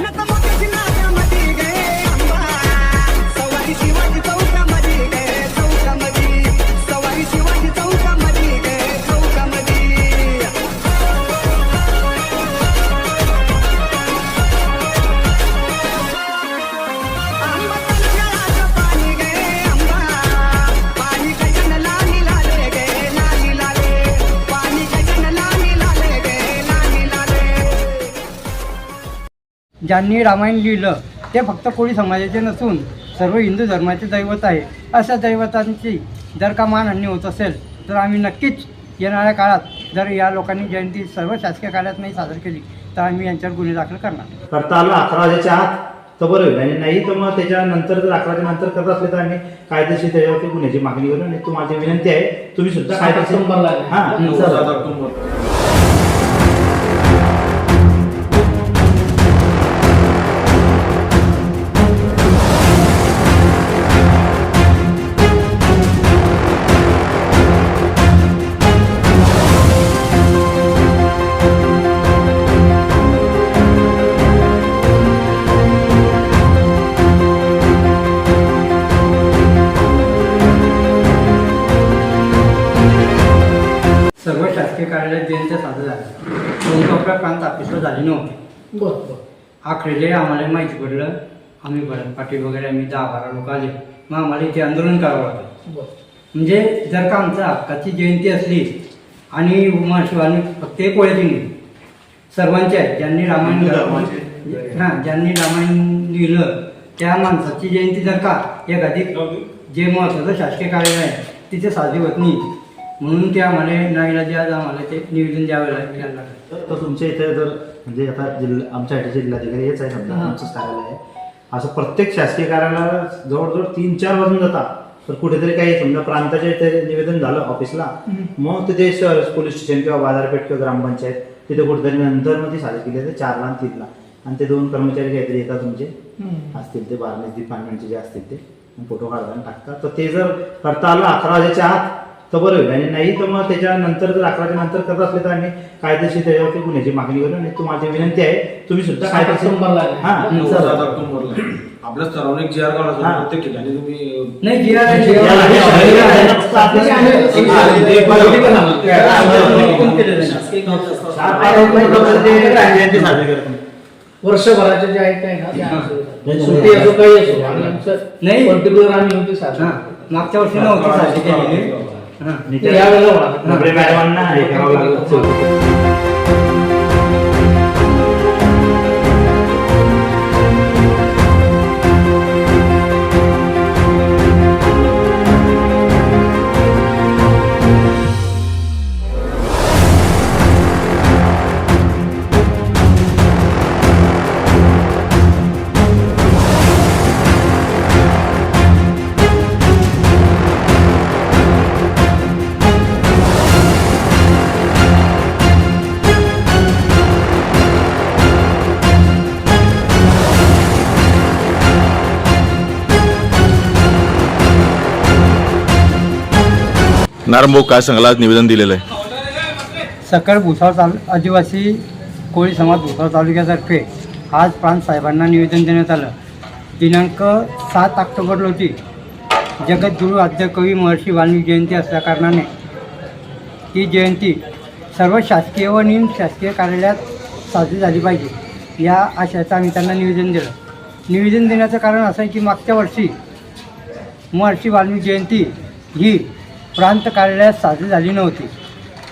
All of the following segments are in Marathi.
No ज्यांनी रामायण लिहिलं ते फक्त कोळी समाजाचे नसून सर्व हिंदू धर्माचे दैवत आहे. अशा दैवतांची जर का मानहानी होत असेल तर आम्ही नक्कीच येणाऱ्या काळात जर या लोकांनी जयंती सर्व शासकीय कार्यात नाही सादर केली तर आम्ही यांच्यावर गुन्हे दाखल करणार. करता आलं अकरा वाजेच्या आत तर बरं होईल. आणि नाही तर मग त्याच्यानंतर जर अकराच्या नंतर करत असले तर आम्ही कायदेशीर त्याच्यावरती गुन्ह्याची मागणी करू. आणि तुम्हाला विनंती आहे तुम्ही सुद्धा कायदेशीर हां ऑफिसला झाले नव्हते. आखरेले आम्हाला माहिती पडलं. आम्ही भरत पाटील वगैरे आम्ही दहा बारा लोक आले. मग आम्हाला इथे आंदोलन करावं लागलं. म्हणजे जर का आमच्या हक्काची जयंती असली आणि उमाशिवानी फक्त एक ओळखी नाही सर्वांचे आहेत ज्यांनी रामायण हां ज्यांनी रामायण लिहिलं त्या माणसाची जयंती जर का एखादी जे महत्त्वाचं शासकीय कार्यालय आहे तिथे साजरी होत नाही. म्हणून ते आम्हाला नाईलाजी आम्हाला ते निवेदन द्यावे लागेल तर तुमच्या इथे जर म्हणजे आता जिल्हा आमच्या साठी जिल्हाधिकारी हेच आहे समजा आमचंच कार्यालय आहे. असं प्रत्येक शासकीय कार्यालयाला जवळजवळ तीन चार वाजून जातात. तर कुठेतरी काही समजा प्रांताच्या इथे निवेदन झालं ऑफिसला मग तिथे शहर पोलीस स्टेशन किंवा बाजारपेठ किंवा ग्रामपंचायत तिथे कुठेतरी नंतर मग ती साजरी केली जाते चारला आणि तीनला. आणि ते दोन कर्मचारी काहीतरी येतात तुमचे. असतील ते बारणे डिपार्टमेंटचे जे असतील ते. फोटो काढतात टाकतात. तर ते जर करता आलं अकरा वाजेच्या आत तर बरं होईल आणि नाही तर मग त्याच्यानंतर जर अकराच्या नंतर करत असले तर आम्ही कायदेशीर त्याच्यावरती गुन्ह्याची मागणी करू आणि तुम्हाला विनंती आहे तुम्ही सुद्धा कायदेशीर हां चला. आपल्या सर्वांनी जी आर काढा हा. प्रत्येक ठिकाणी तुम्ही नाही जी आर जी आर आहे, शहरी आहे, फक्त चार पाच लोकं ते जयंती साजरी करतात. वर्षभराचे जे आहेत काय ना ते हा. सुट्टी असो काही असो आणि आमचं नाही. पर्टिक्युलर आम्ही होते हां मागच्या वर्षी नव्हती साजरी केलेली हां यावेळेला मॅडमांना हे करावं लागलं नारंभाऊ काय सांगाल? आज निवेदन दिलेलं आहे. सकाळ भुसावळ तालु आदिवासी कोळी समाज भुसावळ तालुक्यातर्फे आज प्रांत साहेबांना निवेदन देण्यात आलं. दिनांक सात ऑक्टोबर रोजी जगद्गुरू आद्यकवी महर्षी वाल्मिक जयंती असल्याकारणाने ही जयंती सर्व शासकीय व निम शासकीय कार्यालयात साजरी झाली पाहिजे या आशयाचं आम्ही त्यांना निवेदन दिलं. निवेदन देण्याचं कारण असं आहे की मागच्या वर्षी महर्षी वाल्मिक जयंती ही प्रांत कार्यालयात साजरी झाली नव्हती.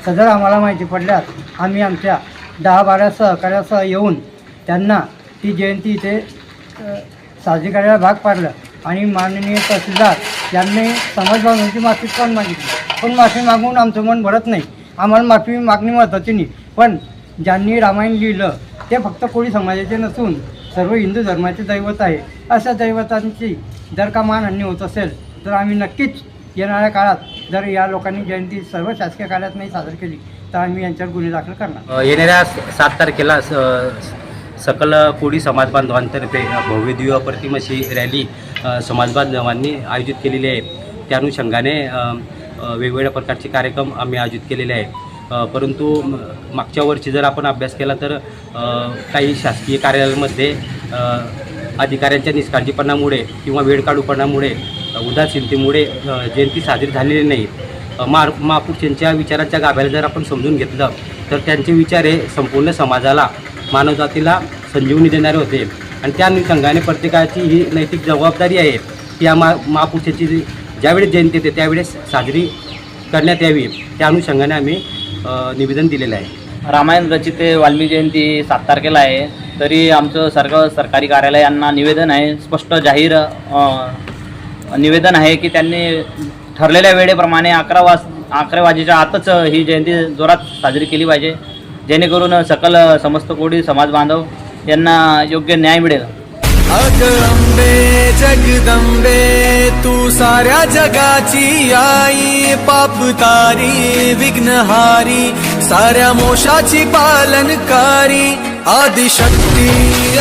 सदर आम्हाला माहिती पडल्यास आम्ही आमच्या दहा बारा सहकार्यासह येऊन त्यांना ती जयंती इथे साजरी करायला भाग पाडलं आणि माननीय तहसीलदार यांनी समाज बांधवांची माफी पण मागितली. पण माफी मागून आमचं मन भरत नाही. आम्हाला माफी मागणी महत्त्वाची नाही. पण ज्यांनी रामायण लिहिलं ते फक्त कोळी समाजाचे नसून सर्व हिंदू धर्माचे दैवत आहे. अशा दैवतांची जर का मानहानी होत असेल तर आम्ही नक्कीच येणाऱ्या काळात जर या लोकांनी जयंती सर्व शासकीय कार्यात नाही सादर केली तर आम्ही यांच्यावर गुन्हे दाखल करणार. येणाऱ्या सात तारखेला स- सकल कोळी समाज बांधवांतर्फे भव्य प्रतिमशी रॅली समाज बांधवांनी आयोजित केलेली आहे. त्या अनुषंगाने वेगवेगळ्या प्रकारचे कार्यक्रम आम्ही आयोजित केलेले आहे परंतु मागच्या वर्षी जर आपण अभ्यास केला तर काही शासकीय कार्यालयांमध्ये अधिकाऱ्यांच्या निष्काळजीपणामुळे किंवा वेळ काढूपणामुळे उदासीनतेमुळे जयंती साजरी झालेली नाही. मार महापुरुषांच्या विचारांच्या गाभ्याला जर आपण समजून घेतलं तर त्यांचे विचार हे संपूर्ण समाजाला मानवजातीला संजीवनी देणारे होते. आणि त्या अनुषंगाने प्रत्येकाची ही नैतिक जबाबदारी आहे की या मा महापुरुषाची ज्यावेळेस जयंती येते त्यावेळेस साजरी करण्यात यावी. त्या अनुषंगाने आम्ही निवेदन दिलेलं आहे. रामायण रचिते वाल्मिकी जयंती सात तारखेला आहे. तरी आमचं सर्व सरकारी कार्यालयांना निवेदन आहे. स्पष्ट जाहीर निवेदन आहे की त्यांनी ठरलेल्या वेळेप्रमाणे अकरा वाज अकरा वाजेच्या आतच ही जयंती जोरात साजरी केली पाहिजे. जेणेकरून सकल समस्त कोडी समाज बांधव यांना योग्य न्याय मिळेल. अग अंबे जगदंबे तू साऱ्या जगाची आई पापतारी विघ्नहारी साऱ्या मोशाची पालनकारी आदिशक्ती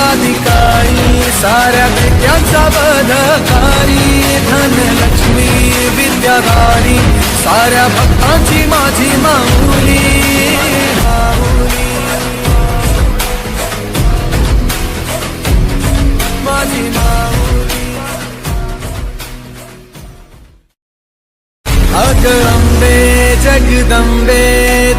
अधिकारी साऱ्या विद्यांचा बधकारी धनलक्ष्मी विद्याधारी साऱ्या भक्तांची माझी माऊली माऊली. माझी माऊली. अग अंबे जगदंबे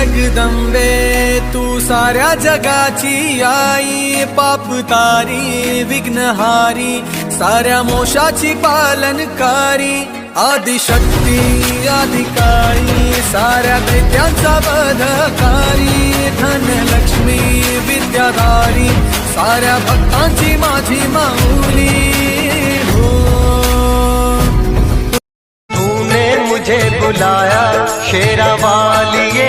जगदंबे तू साऱ्या जगाची आई पाप तारी विघ्नहारी साऱ्या मोशाची पालनकारी आदिशक्ती अधिकारी साऱ्या विद्यांचा बधकारी धनलक्ष्मी विद्याधारी साऱ्या भक्तांची माझी माऊली. मुझे बुलाया शेरा वालिए